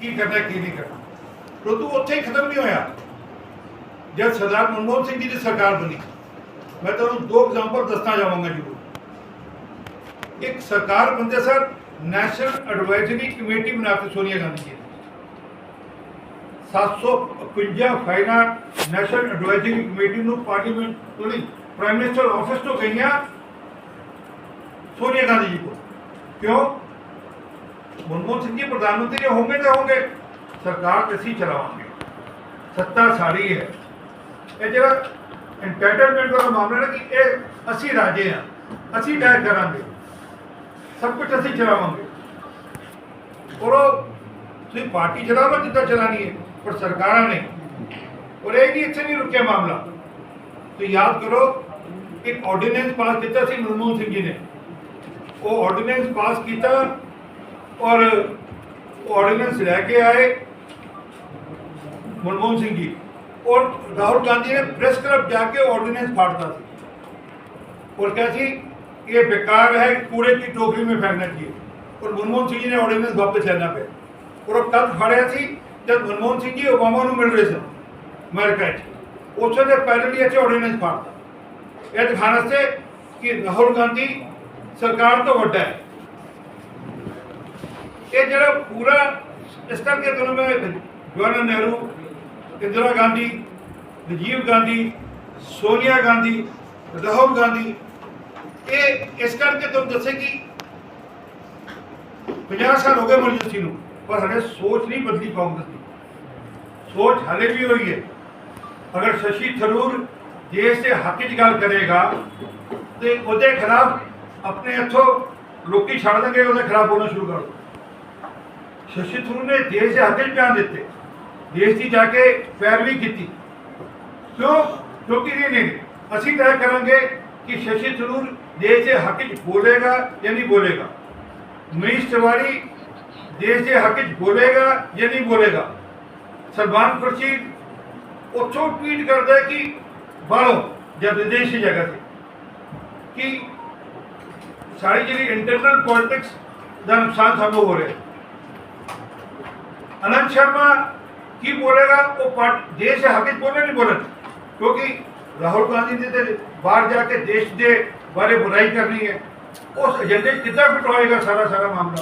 ਕੀ ਕਰਨਾ, ਕੀ ਨਹੀਂ ਕਰਨਾ। ਪਰੰਤੂ ਉੱਥੇ ਹੀ ਖਤਮ ਨਹੀਂ ਹੋਇਆ। ਜਦ ਸਰਦਾਰ ਮਨਮੋਹਨ ਸਿੰਘ ਜੀ ਦੀ ਸਰਕਾਰ ਬਣੀ, ਮੈਂ ਤੁਹਾਨੂੰ ਦੋ ਐਗਜ਼ਾਮਪਲ ਦੱਸਣਾ ਚਾਹਾਂਗਾ ਜੀ ਇੱਕ ਸਰਕਾਰ ਬੰਦੇ ਸਰ ਨੈਸ਼ਨਲ ਐਡਵਾਈਜ਼ਰੀ ਕਮੇਟੀ ਬਣਾ ਬਣਾਤੀ ਸੋਨੀਆ ਗਾਂਧੀ ਜੀ ਨੇ। 751 ਫਾਈਲਾਂ ਨੈਸ਼ਨਲ ਐਡਵਾਈਜ਼ਰੀ ਕਮੇਟੀ ਨੂੰ ਪਾਰਲੀਮੈਂਟ ਤੋਂ ਨਹੀਂ ਪ੍ਰਾਈਮ ਮਿਨਿਸਟਰ ਆਫਿਸ ਤੋਂ ਗਈਆਂ ਸੋਨੀਆ ਗਾਂਧੀ ਜੀ ਕੋਲ। ਕਿਉਂ? ਮਨਮੋਹਨ ਸਿੰਘ ਜੀ ਪ੍ਰਧਾਨ ਮੰਤਰੀ ਜੇ ਹੋਣਗੇ ਤਾਂ ਹੋਣਗੇ ਸਰਕਾਰ ਤੇ ਅਸੀਂ ਚਲਾਵਾਂਗੇ ਸੱਤਾ ਸਾਰੀ ਹੈ ਇਹ ਜਿਹੜਾ ਐਂਟਰਟੇਨਮੈਂਟ ਵਾਲਾ ਮਾਮਲਾ ਨਾ ਕਿ ਇਹ ਅਸੀਂ ਰਾਜੇ ਆ ਅਸੀਂ ਤੈਅ ਕਰਾਂਗੇ ਸਭ ਕੁਝ ਅਸੀਂ ਚਲਾਵਾਂਗੇ ਔਰ ਉਹ ਤੁਸੀਂ ਪਾਰਟੀ ਚਲਾਓ ਜਿੱਦਾਂ ਚਲਾਣੀ ਹੈ ਪਰ ਸਰਕਾਰਾਂ ਨੇ ਔਰ ਇਹ ਵੀ ਇੱਥੇ ਨਹੀਂ ਰੁਕਿਆ ਮਾਮਲਾ ਤੁਸੀਂ ਯਾਦ ਕਰੋ ਇੱਕ ਆਰਡੀਨੈਂਸ ਪਾਸ ਕੀਤਾ ਸੀ ਮਨਮੋਹਨ ਸਿੰਘ ਜੀ ਨੇ ਉਹ ਆਰਡੀਨੈਂਸ ਪਾਸ ਕੀਤਾ ਔਰ ਉਹ ਆਰਡੀਨੈਂਸ ਲੈ ਕੇ ਆਏ ਮਨਮੋਹਨ ਸਿੰਘ ਜੀ ਔਰ ਰਾਹੁਲ ਗਾਂਧੀ ਨੇ ਪ੍ਰੈਸ ਕਲੱਬ ਜਾ ਕੇ ਆਰਡੀਨੈਂਸ फाड़ता ਸੀ और क्या थी ये बेकार है कूड़े की टोकरी में फेंकना चाहिए और मनमोहन सिंह जी ने ऑर्डिनेंस वापस लेना पे और ਉਹ ਤਦ ਫੜਿਆ ਸੀ ਜਦ ਮਨਮੋਹਨ ਸਿੰਘ ਜੀ ਓਬਾਮਾ ਨੂੰ ਮਿਲ ਰਹੇ ਸਨ ਅਮਰੀਕਾ 'ਚ ਉਸੇ ਦੇ ਪਹਿਲੇ ਹੀ ਇੱਥੇ ਆਰਡੀਨੈਂਸ ਫਾੜਤਾ ਇਹ ਦਿਖਾਣ ਵਾਸਤੇ ਕਿ ਰਾਹੁਲ ਗਾਂਧੀ ਸਰਕਾਰ ਤੋਂ ਵੱਡਾ ਹੈ ਇਹ ਜਿਹੜਾ ਪੂਰਾ, ਇਸ ਕਰਕੇ ਤੁਹਾਨੂੰ ਮੈਂ ਜਵਾਹਰ ਨਹਿਰੂ, ਇੰਦਰਾ ਗਾਂਧੀ ਰਾਜੀਵ ਗਾਂਧੀ, ਸੋਨੀਆ ਗਾਂਧੀ, ਰਾਹੁਲ ਗਾਂਧੀ, ਇਹ ਇਸ ਕਰਕੇ ਤੁਹਾਨੂੰ ਦੱਸੇ ਕਿ 50 ਸਾਲ ਹੋ ਗਏ ਐਮਰਜੈਂਸੀ ਨੂੰ ਪਰ ਹਲੇ ਸੋਚ ਨਹੀਂ ਬਦਲੀ ਕਾਂਗਰਸ ਦੀ। ਸੋਚ ਹਲੇ ਵੀ ਹੋਈ ਹੈ। ਅਗਰ ਸ਼ਸ਼ੀ ਥਰੂਰ ਦੇਸ਼ ਦੇ ਹੱਕ 'ਚ ਗੱਲ ਕਰੇਗਾ, ਤੇ ਉਹਦੇ ਖਿਲਾਫ ਆਪਣੇ ਇੱਥੋਂ ਲੋਕੀ ਛੱਡ ਦੇਣਗੇ, ਉਹਦੇ ਖਿਲਾਫ ਬੋਲਣਾ ਸ਼ੁਰੂ ਕਰ ਦੋ ਸ਼ਸ਼ੀ ਥਰੂਰ ਨੇ ਦੇਸ਼ ਦੇ ਹੱਕ 'ਚ ਬਿਆਨ ਦਿੱਤੇ। ਦੇਸ਼ ਦੀ ਜਾ ਕੇ ਪੈਰਵੀ ਕੀਤੀ। ਕਿਉਂ? ਕਿਉਂਕਿ ਨਹੀਂ ਨਹੀਂ ਅਸੀਂ ਤੈਅ ਕਰਾਂਗੇ ਕਿ ਸ਼ਸ਼ੀ ਥਰੂਰ ਦੇਸ਼ ਦੇ ਹੱਕ 'ਚ ਬੋਲੇਗਾ ਜਾਂ ਨਹੀਂ ਬੋਲੇਗਾ। ਮਨੀਸ਼ ਤਿਵਾਰੀ ਦੇਸ਼ ਦੇ ਹੱਕ 'ਚ ਬੋਲੇਗਾ ਜਾਂ ਨਹੀਂ ਬੋਲੇਗਾ। ਸਲਮਾਨ ਖੁਰਸ਼ੀਦ ਉੱਥੋਂ ਟਵੀਟ ਕਰਦਾ ਹੈ ਕਿ ਬਾਹਰੋਂ ਜਾਂ ਵਿਦੇਸ਼ੀ ਜਗ੍ਹਾ ਤੇ ਕਿ ਸਾਡੀ ਜਿਹੜੀ ਇੰਟਰਨਲ ਪੋਲਿਟਿਕਸ ਦਾ ਨੁਕਸਾਨ ਸਾਨੂੰ ਹੋ ਰਿਹਾ ਹੈ। ਅਨੰਤ ਸ਼ਰਮਾ ਕੀ ਬੋਲੇਗਾ? ਉਹ ਦੇਸ਼ ਦੇ ਹੱਕ 'ਚ ਬੋਲੇ ਨਹੀਂ ਬੋਲਣ। ਕਿਉਂਕਿ ਰਾਹੁਲ ਗਾਂਧੀ ਨੇ ਤੇ ਬਾਹਰ ਜਾ ਕੇ ਦੇਸ਼ ਦੇ ਬਾਰੇ ਬੁਰਾਈ ਕਰਨੀ ਹੈ। ਉਸ ਏਜੰਡੇ 'ਚ ਕਿੱਦਾਂ ਫਿਟ ਹੋਏਗਾ ਸਾਰਾ ਸਾਰਾ ਮਾਮਲਾ?